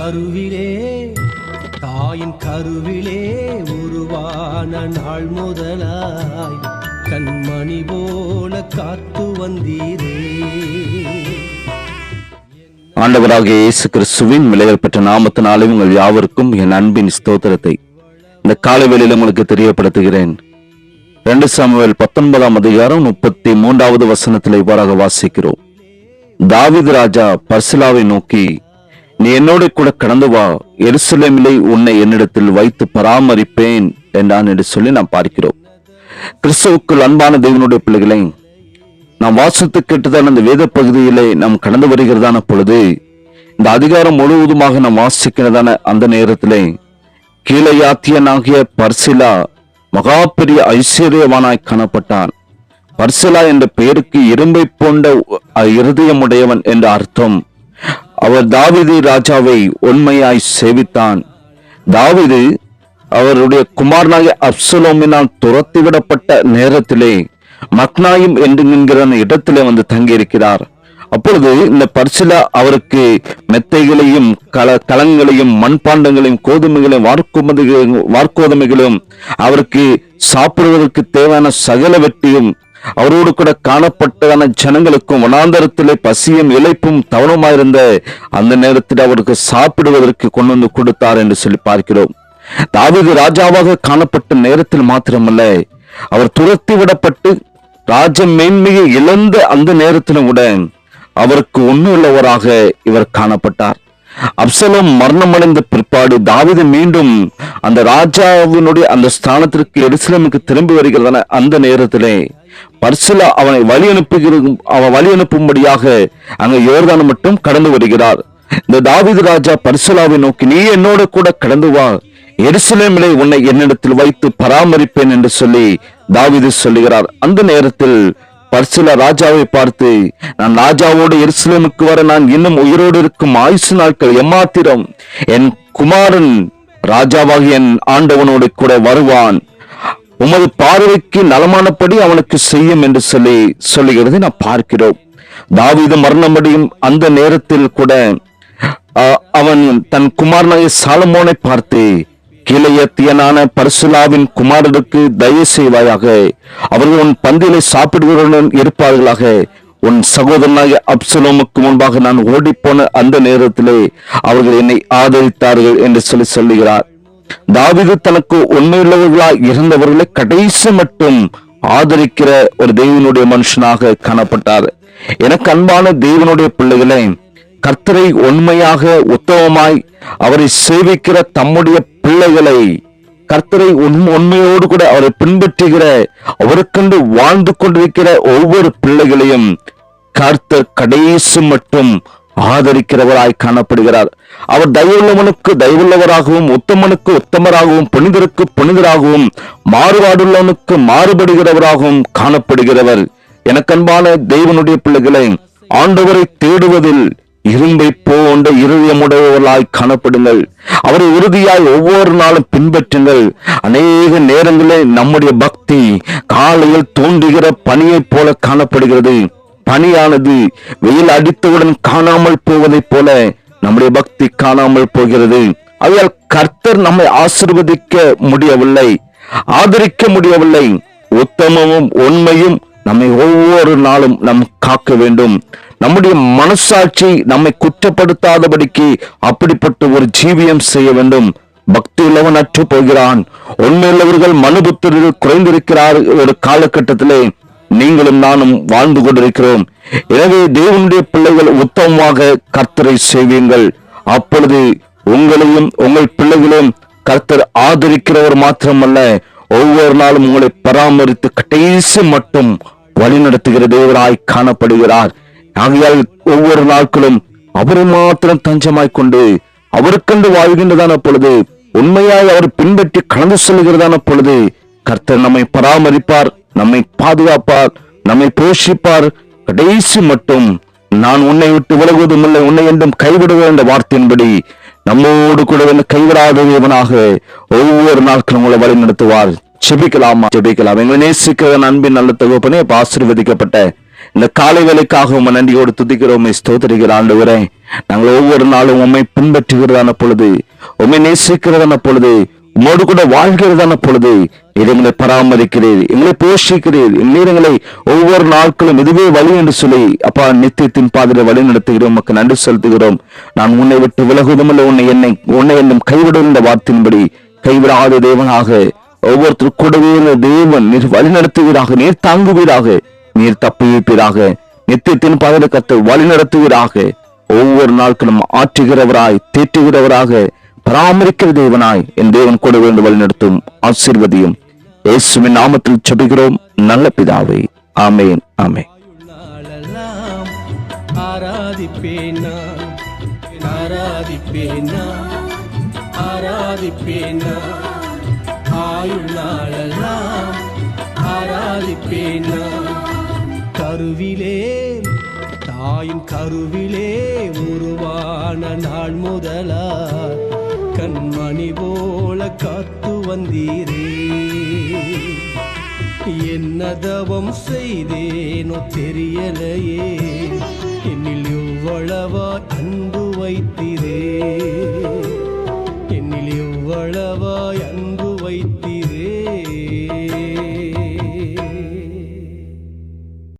கருவிலே தாயின் கருவிலே உருவான நாள் முதலாய் கண்மணி போல காத்து வந்தீரே. ஆண்டவராக இயேசு கிறிஸ்துவின் விலைகள் பெற்ற நாமத்தினாலே உங்கள் யாவருக்கும் என் அன்பின் ஸ்தோத்திரத்தை. இந்த காலை வேளையில் உங்களுக்கு தெரியப்படுத்துகிறேன். ரெண்டு சாமுவேல் பத்தொன்பதாம் அதிகாரம் முப்பத்தி மூன்றாவது வசனத்தில் இவ்வாறாக வாசிக்கிறோம். தாவித் ராஜா பர்சிலாவை நோக்கி நீ என்னோட கூட கடந்து வா. எருசலேமிலே உன்னை என்னிடத்தில் வைத்து பராமரிப்பேன் என்றான் என்று சொல்லி நாம் பார்க்கிறோம். கிறிஸ்தவுக்குள் அன்பான தேவனுடைய பிள்ளைகளை நாம் வாசித்து கேட்டுதான் அந்த வேத பகுதியிலே நாம் கடந்து வருகிறதான பொழுது இந்த அதிகாரம் முழுவதுமாக நாம் வாசிக்கிறதான அந்த நேரத்திலே கீழையாத்தியனாகிய பர்சிலா மகா பெரிய ஐஸ்வர்யவானாய் காணப்பட்டான். பர்சிலா என்ற பெயருக்கு இரும்பை போன்ற இருதயமுடையவன் என்ற அர்த்தம். அவர் தாவிது ராஜாவை உண்மையாய் சேவித்தான். தாவிது அவருடைய குமாரனாகிய அப்சலோமினால் துரத்திவிடப்பட்ட நேரத்திலே மக்னாயும் என்கிற அந்த இடத்திலே வந்து தங்கியிருக்கிறார். அப்பொழுது இந்த பர்சிலா அவருக்கு மெத்தைகளையும் கல கலங்களையும் மண்பாண்டங்களையும் கோதுமைகளையும் வார்க்கோமதிகளையும் வார்க்கோதுமைகளும் அவருக்கு சாப்பிடுவதற்கு தேவையான சகல வெட்டியும் அவரோடு கூட காணப்பட்டதான ஜனங்களுக்கும் வனாந்தரத்திலே பசியும் இழைப்பும் தவணமாயிருந்த அந்த நேரத்தில் அவருக்கு சாப்பிடுவதற்கு கொண்டு வந்து கொடுத்தார் என்று சொல்லி பார்க்கிறோம். தாவீது ராஜாவாக காணப்பட்ட நேரத்தில் மாத்திரமல்ல அவர் துரத்தி விடப்பட்டு ராஜ மேன்மையை இழந்த அந்த நேரத்திலும் கூட அவருக்கு உள்ளவராக இவர் காணப்பட்டார். அப்சலம் மரணமடைந்த பிற்பாடு தாவிது மீண்டும் அந்த ராஜாவினுடைய அந்த ஸ்தானத்திற்கு எருசலமுக்கு திரும்பி வருகிறதான அந்த நேரத்திலே பர்சிலா அவனை வழி அனுப்புகிற அவன் வழி அனுப்பும்படியாக அங்கு யோர்தான் மட்டும் கடந்து வருகிறார். இந்த தாவிது ராஜா பர்சிலாவை நோக்கி நீ என்னோட கூட கடந்து வா. எருசலேமிலே உன்னை என்னிடத்தில் வைத்து பராமரிப்பேன் என்று சொல்லி தாவிது சொல்லுகிறார். அந்த நேரத்தில் பர்சிலா ராஜாவை பார்த்து நான் ராஜாவோடு எருசலேமுக்கு வர நான் இன்னும் உயிரோடு இருக்கும் ஆயுசு நாட்கள் எம்மாத்திரம். என் குமாரன் ராஜாவாகி என் ஆண்டவனோடு கூட வருவான். உமது பார்வைக்கு நலமானபடி அவனுக்கு செய்யும் என்று சொல்லி சொல்லுகிறது நான் பார்க்கிறோம். தாவீது மரணமடையும் அந்த நேரத்தில் கூட அவன் தன் குமாரனாய சாலமோனை பார்த்து கிளையத்தியனான பரிசுலாவின் குமாரனுக்கு தயவு செய்வாயாக அவர்கள் உன் பந்திலை சாப்பிடுவதுடன் இருப்பார்களாக உன் சகோதரனாகிய அப்சலோமுக்கு முன்பாக நான் ஓடிப்போன அந்த நேரத்திலே அவர்கள் என்னை ஆதரித்தார்கள் என்று சொல்லி சொல்லுகிறார். தாவிது தனக்கு உண்மையுள்ளவர்களாய் இருந்தவர்களை கடைசி மட்டும் ஆதரிக்கிற ஒரு தெய்வனுடைய மனுஷனாக காணப்பட்டார். எனக்கு அன்பான தெய்வனுடைய பிள்ளைகளை கர்த்தரை உண்மையாக உத்தமமாய் அவரை சேவிக்கிற தம்முடைய பிள்ளைகளை கர்த்தரை உண்மையோடு கூட அவரை பின்பற்றுகிற அவருக்கென்று வாழ்ந்து கொண்டிருக்கிற ஒவ்வொரு பிள்ளைகளையும் கர்த்தர் கடைசி மட்டும் ஆதரிக்கிறவராய் காணப்படுகிறார். அவர் தயவுள்ளவனுக்கு தயவுள்ளவராகவும் உத்தமனுக்கு உத்தமராகவும் புனிதருக்கு புனிதராகவும் மாறுபாடுள்ளவனுக்கு மாறுபடுகிறவராகவும் காணப்படுகிறவர். எனக்கன்பான தெய்வனுடைய பிள்ளைகளை ஆண்டவரை தேடுவதில் இரும்பை போன்ற இருதயமுடையவர்களாய் காணப்படுங்கள். அவரை உறுதியாய் ஒவ்வொரு நாளும் பின்பற்றுங்கள். அநேக நேரங்களில் நம்முடைய பக்தி காலையில் தோன்றுகிற பனியைப் போல காணப்படுகிறது. பனியானது வெயில் அடித்தவுடன் காணாமல் போவதைப் போல நம்முடைய பக்தி காணாமல் போகிறது. ஆகையால் கர்த்தர் நம்மை ஆசிர்வதிக்க முடியவில்லை ஆதரிக்க முடியவில்லை. உத்தமமும் உண்மையும் நம்மை ஒவ்வொரு நாளும் நம் காக்க வேண்டும். நம்முடைய மனசாட்சி நம்மை குற்றப்படுத்தாதபடிக்கு அப்படிப்பட்ட ஒரு ஜீவியம் செய்ய வேண்டும். பக்தி உள்ளவன் அற்று போகிறான் உண்மையுள்ளவர்கள் மனுபுத்திரில் குறைந்திருக்கிறார் ஒரு காலகட்டத்திலே. நீங்களும் நானும் வாழ்ந்து கொண்டிருக்கிறோம். எனவே தேவனுடைய பிள்ளைகள் உத்தமமாக கர்த்தரை செய்வீங்கள் அப்பொழுது உங்களையும் உங்கள் பிள்ளைகளும் கர்த்தர் ஆதரிக்கிறவர் மாத்திரமல்ல ஒவ்வொரு நாளும் உங்களை பராமரித்து கடைசி மட்டும் வழிநடத்துகிற தேவராய் காணப்படுகிறார். ஆகையால் ஒவ்வொரு நாட்களும் அவரை மாத்திரம் தஞ்சமாய் கொண்டு அவருக்கென்று வாழ்கின்றதான பொழுது உண்மையாய் அவர் பின்பற்றி கலந்து செல்கிறதான பொழுது கர்த்தர் நம்மை பராமரிப்பார். நம்மை பாதுகாப்பார் நம்மை போஷிப்பார். கடைசி மட்டும் நான் உன்னை விட்டு விலகுவதும் இல்லை உன்னை என்றும் கைவிடுவேன் என்ற வார்த்தையின்படி நம்மோடு கூட கைவிடாதவனாக கைவிடாத தேவனாக ஒவ்வொரு நாட்களும் உங்களை வழி நடத்துவார் ஜெபிக்கலாமா ஜெபிக்கலாம் எங்களை நேசிக்கிற அன்பின் நல்ல தகப்பனே ஆசீர்வதிக்கப்பட்ட இந்த காலை வேலைக்காக உங்க நன்றியோடு துதிக்கிறோம். ஸ்தோத்திரிக்கிற வரேன் நாங்கள் ஒவ்வொரு நாளும் உம்மை பின்பற்றுகிறதான பொழுது உண்மை நேசிக்கிறதான பொழுது உம்மோடு கூட வாழ்கிறதான பொழுது இது எங்களை பராமரிக்கிறீர் எங்களை போஷிக்கிறீர். நீர் எங்களை ஒவ்வொரு நாட்களும் இதுவே வழி என்று சொல்லி அப்பா நித்தியத்தின் பாதையில வழி நடத்துகிறோம். மக்கள் நன்றி செலுத்துகிறோம். நான் உன்னை விட்டு விலகுவதுமல்ல. உன்னை என்னை உன்னை என்னும் கைவிடும் இந்த வார்த்தையின்படி கைவிடாத தேவனாக ஒவ்வொருத்தர் கூடவே தேவன் நீர் வழி நடத்துவீராக நீர் தாங்குவீராக நீர் தப்பிப்பீராக நித்தியத்தின் பாதையில கத்து வழி நடத்துவீராக. ஒவ்வொரு நாட்களும் ஆற்றுகிறவராய் தேற்றுகிறவராக பராமரிக்கிற தேவனாய் என் தேவன் கூட வேண்டும் வழிநடத்தும் ஆசீர்வதியும். இயேசுவின் நாமத்தில் செபிக்கிறோம் நல்ல பிதாவே. ஆமேன் ஆமேன். நாளெல்லாம் ஆராதிப்பேனா? ஆராதிப்பேனா? ஆராதிப்பேனா? ஆயுள் நாளெல்லாம் ஆராதிப்பேனா? கருவிலே தாயின் கருவிலே உருவான நாள் முதலா கண்மணி போல காத்து வந்தீரே. என்னதவம் செய்தேனோ தெரியலையே. என்னில் எவ்வளவு